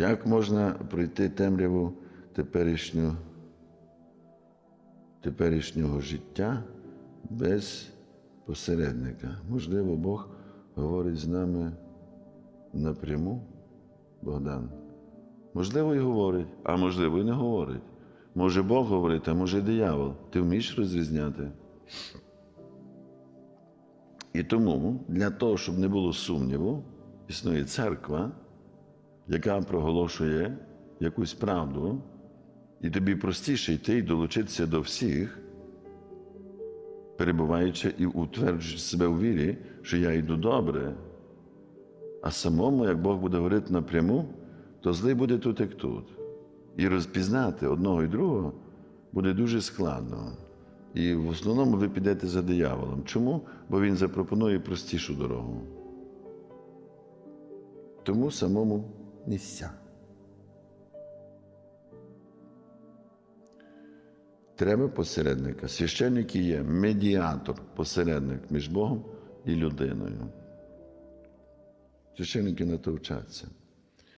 Як можна пройти темряву теперішню, теперішнього життя без посередника? Можливо, Бог говорить з нами напряму, Богдан. Можливо, і говорить, а можливо, і не говорить. Може Бог говорить, а може диявол. Ти вмієш розрізняти? І тому для того, щоб не було сумніву, існує церква, яка проголошує якусь правду, і тобі простіше йти і долучитися до всіх, перебуваючи і утверджуючи себе у вірі, що я йду добре. А самому, як Бог буде говорити напряму, то злий буде тут, як тут. І розпізнати одного і другого буде дуже складно. І в основному ви підете за дияволом. Чому? Бо він запропонує простішу дорогу. Тому самому не. Треба посередника. Священник і є медіатор, посередник між Богом і людиною. Священники на то вчаться.